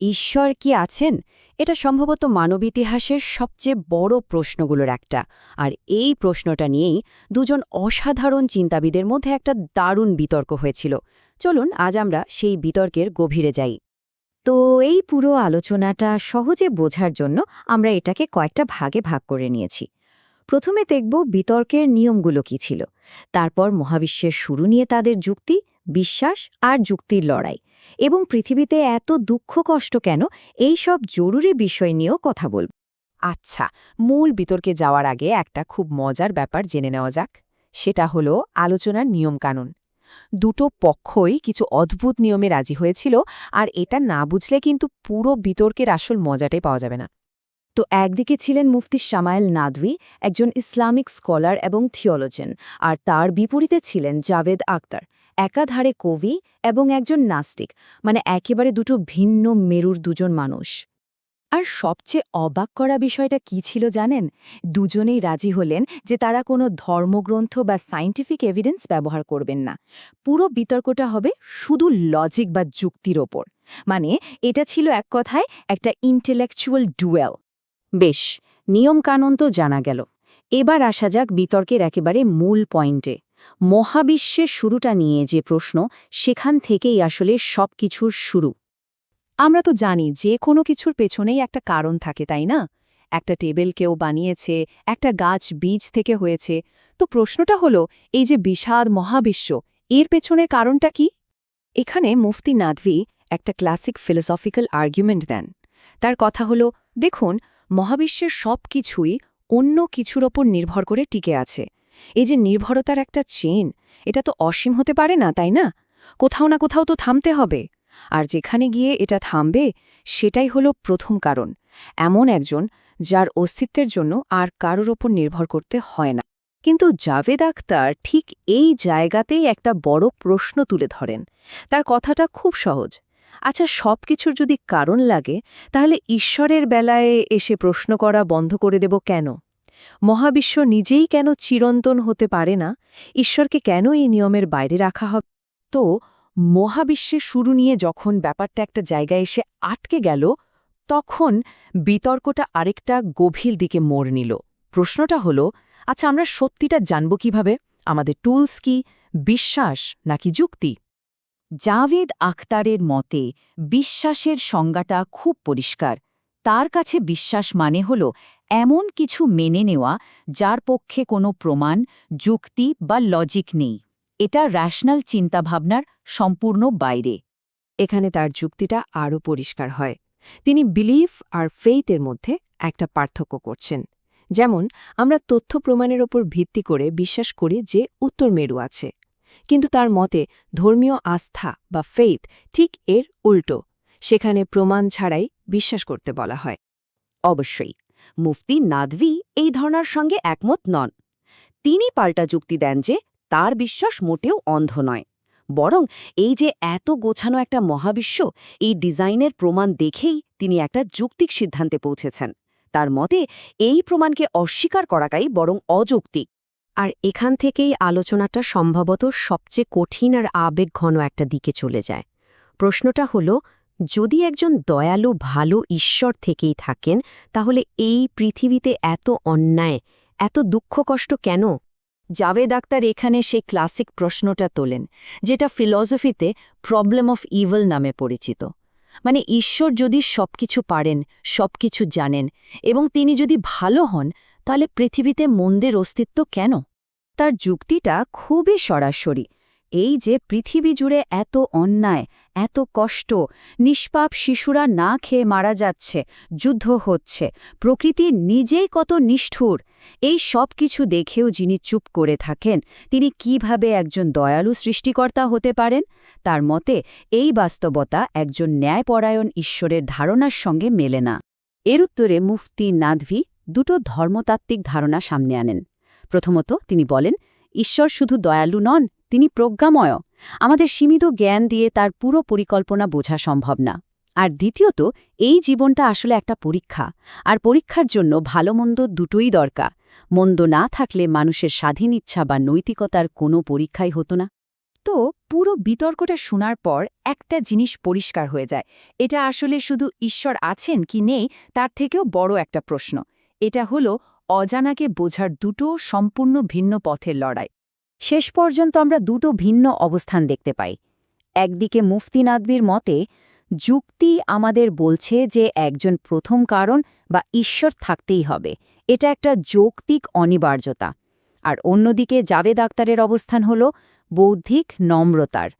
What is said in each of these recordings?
ঈশ্বর কি আছেন? এটা সম্ভবত মানব ইতিহাসের সবচেয়ে বড় প্রশ্নগুলোর একটা। আর এই প্রশ্নটা নিয়েই দুজন অসাধারণ চিন্তাবিদের মধ্যে একটা দারুণ বিতর্ক হয়েছিল। চলুন, আজ আমরা সেই বিতর্কের গভীরে যাই। তো এই পুরো আলোচনাটা সহজে বোঝার জন্য আমরা এটাকে কয়েকটা ভাগে ভাগ করে নিয়েছি। প্রথমে দেখব বিতর্কের নিয়মগুলো কি ছিল। তারপর মহাবিশ্বের শুরু নিয়ে তাদের যুক্তি, বিশ্বাস আর যুক্তির লড়াই। এবং পৃথিবীতে এত দুঃখ কষ্ট কেন? এই সব জরুরি বিষয় নিয়েও কথা বলব আচ্ছা মূল বিতর্কে যাওয়ার আগে একটা খুব মজার ব্যাপার জেনে নেওয়া যাক। সেটা হলো আলোচনার নিয়মকানুন। দুটো পক্ষই কিছু অদ্ভুত নিয়মে রাজি হয়েছিল আর এটা না বুঝলে কিন্তু পুরো বিতর্কের আসল মজাটাই পাওয়া যাবে না। তো একদিকে ছিলেন মুফতি শামায়েল নাদভি, একজন ইসলামিক স্কলার এবং থিওলজেন আর তার বিপরীতে ছিলেন জাভেদ আক্তার একাধারে কবি এবং একজন নাস্তিক মানে একেবারে দুটো ভিন্ন মেরুর দুজন মানুষ। আর সবচেয়ে অবাক করা বিষয়টা কি ছিল জানেন? দুজনেই রাজি হলেন যে তারা কোনো ধর্মগ্রন্থ বা সায়েন্টিফিক এভিডেন্স ব্যবহার করবেন না। পুরো বিতর্কটা হবে শুধু লজিক বা যুক্তির ওপর। মানে এটা ছিল এক কথায় একটা ইন্টেলেকচুয়াল ডুয়েল। বেশ, নিয়মকানুন তো জানা গেল। এবার আসা যাক বিতর্কের একেবারে মূল পয়েন্টে। মহাবিশ্বের শুরুটা নিয়ে যে প্রশ্ন, সেখান থেকেই আসলে সব কিছুর শুরু। আমরা তো জানি যে কোনো কিছুর পেছনেই একটা কারণ থাকে, তাই না? একটা টেবিল কেউ বানিয়েছে, একটা গাছ বীজ থেকে হয়েছে। তো প্রশ্নটা হলো, এই যে বিষাদ মহাবিশ্ব, এর পেছনের কারণটা কি? এখানে মুফতি নাদভি একটা ক্লাসিক ফিলোসফিক্যাল আর্গুমেন্ট দেন। তার কথা হলো, দেখুন, মহাবিশ্বের সব কিছুই অন্য কিছুর ওপর নির্ভর করে টিকে আছে। এই যে নির্ভরতার একটা চেন, এটা তো অসীম হতে পারে না, তাই না? কোথাও না কোথাও তো থামতে হবে। আর যেখানে গিয়ে এটা থামবে, সেটাই হলো প্রথম কারণ। এমন একজন যার অস্তিত্বের জন্য আর কারোর ওপর নির্ভর করতে হয় না। কিন্তু জাভেদ আখতার ঠিক এই জায়গাতেই একটা বড় প্রশ্ন তুলে ধরেন। তার কথাটা খুব সহজ। আচ্ছা সব কিছুর যদি কারণ লাগে, তাহলে ঈশ্বরের বেলায় এসে প্রশ্ন করা বন্ধ করে দেব কেন? মহাবিশ্ব নিজেই কেন চিরন্তন হতে পারে না? ঈশ্বরকে কেন এই নিয়মের বাইরে রাখা হবে? তো মহাবিশ্বের শুরু নিয়ে যখন ব্যাপারটা একটা জায়গায় এসে আটকে গেল, তখন বিতর্কটা আরেকটা গভীর দিকে মোড় নিল। প্রশ্নটা হলো আচ্ছা আমরা সত্যিটা জানব কীভাবে? আমাদের টুলস কি? বিশ্বাস নাকি যুক্তি? জাভেদ আখতারের মতে, বিশ্বাসের সংজ্ঞাটা খুব পরিষ্কার। তার কাছে বিশ্বাস মানে হল এমন কিছু মেনে নেওয়া যার পক্ষে কোনো প্রমাণ, যুক্তি বা লজিক নেই। এটা র্যাশনাল চিন্তাভাবনার সম্পূর্ণ বাইরে। এখানে তার যুক্তিটা আরও পরিষ্কার হয়। তিনি বিলিফ আর ফেইথের মধ্যে একটা পার্থক্য করছেন। যেমন, আমরা তথ্য প্রমাণের ওপর ভিত্তি করে বিশ্বাস করি যে উত্তর মেরু আছে। কিন্তু তার মতে, ধর্মীয় আস্থা বা ফেইথ ঠিক এর উল্টো। সেখানে প্রমাণ ছাড়াই বিশ্বাস করতে বলা হয়। অবশ্যই। মুফতি নাদভি এই ধারণার সঙ্গে একমত নন। তিনি পাল্টা যুক্তি দেন যে তার বিশ্বাস মোটেও অন্ধ নয়। বরং এই যে এত গোছানো একটা মহাবিশ্ব, এই ডিজাইনের প্রমাণ দেখেই তিনি একটা যুক্তিক সিদ্ধান্তে পৌঁছেছেন। তার মতে, এই প্রমাণকে অস্বীকার করাটাই বরং অযৌক্তিক। আর এখান থেকেই আলোচনাটা সম্ভবত সবচেয়ে কঠিন আর আবেগঘন একটা দিকে চলে যায়। প্রশ্নটা হল যদি একজন দয়ালু, ভালো ঈশ্বর থেকেই থাকেন, তাহলে এই পৃথিবীতে এত অন্যায়, এত দুঃখ কষ্ট কেন? জাভেদ আক্তার এখানে সেই ক্লাসিক প্রশ্নটা তোলেন, যেটা ফিলসফিতে প্রবলেম অফ ইভল নামে পরিচিত। মানে ঈশ্বর যদি সবকিছু পারেন, সবকিছু জানেন, এবং তিনি যদি ভালো হন, তাহলে পৃথিবীতে মন্দের অস্তিত্ব কেন? তার যুক্তিটা খুবই সরাসরি এই যে পৃথিবী জুড়ে এত অন্যায়, এত কষ্ট, নিষ্পাপ শিশুরা না খেয়ে মারা যাচ্ছে, যুদ্ধ হচ্ছে, প্রকৃতি নিজেই কত নিষ্ঠুর। এই সব কিছু দেখেও যিনি চুপ করে থাকেন, তিনি কীভাবে একজন দয়ালু সৃষ্টিকর্তা হতে পারেন? তার মতে, এই বাস্তবতা একজন ন্যায়পরায়ণ ঈশ্বরের ধারণার সঙ্গে মেলে না। এর উত্তরে মুফতি নাদভি দুটো ধর্মতাত্ত্বিক ধারণা সামনে আনেন। প্রথমত তিনি বলেন, ঈশ্বর শুধু দয়ালু নন তিনি প্রজ্ঞাময়। আমাদের সীমিত জ্ঞান দিয়ে তার পুরো পরিকল্পনা বোঝা সম্ভব না। আর দ্বিতীয়ত, এই জীবনটা আসলে একটা পরীক্ষা। আর পরীক্ষার জন্য ভালো মন্দ দুটোই দরকার। মন্দ না থাকলে মানুষের স্বাধীন ইচ্ছা বা নৈতিকতার কোনো পরীক্ষাই হতো না। তো, পুরো বিতর্কটা শোনার পর একটা জিনিস পরিষ্কার হয়ে যায়। এটা আসলে শুধু ঈশ্বর আছেন কি নেই, তার থেকেও বড় একটা প্রশ্ন। এটা হলো, অজানাকে বোঝার দুটো সম্পূর্ণ ভিন্ন পথের লড়াই। শেষ পর্যন্ত আমরা দুটো ভিন্ন অবস্থান দেখতে পাই। একদিকে মুফতি নাদবির মতে, যুক্তি আমাদের বলছে যে একজন প্রথম কারণ বা ঈশ্বর থাকতেই হবে। এটা একটা যৌক্তিক অনিবার্যতা। আর অন্যদিকে জাভেদ আক্তারের অবস্থান হল বৌদ্ধিক নম্রতার।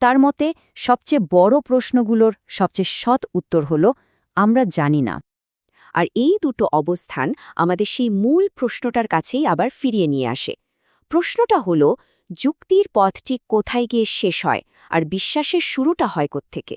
তার মতে, সবচেয়ে বড় প্রশ্নগুলোর সবচেয়ে সৎ উত্তর হল, আমরা জানি না। আর এই দুটো অবস্থান আমাদের সেই মূল প্রশ্নটার কাছেই আবার ফিরিয়ে নিয়ে আসে। প্রশ্নটা হল যুক্তির পথটি কোথায় গিয়ে শেষ হয়? আর বিশ্বাসের শুরুটা হয় থেকে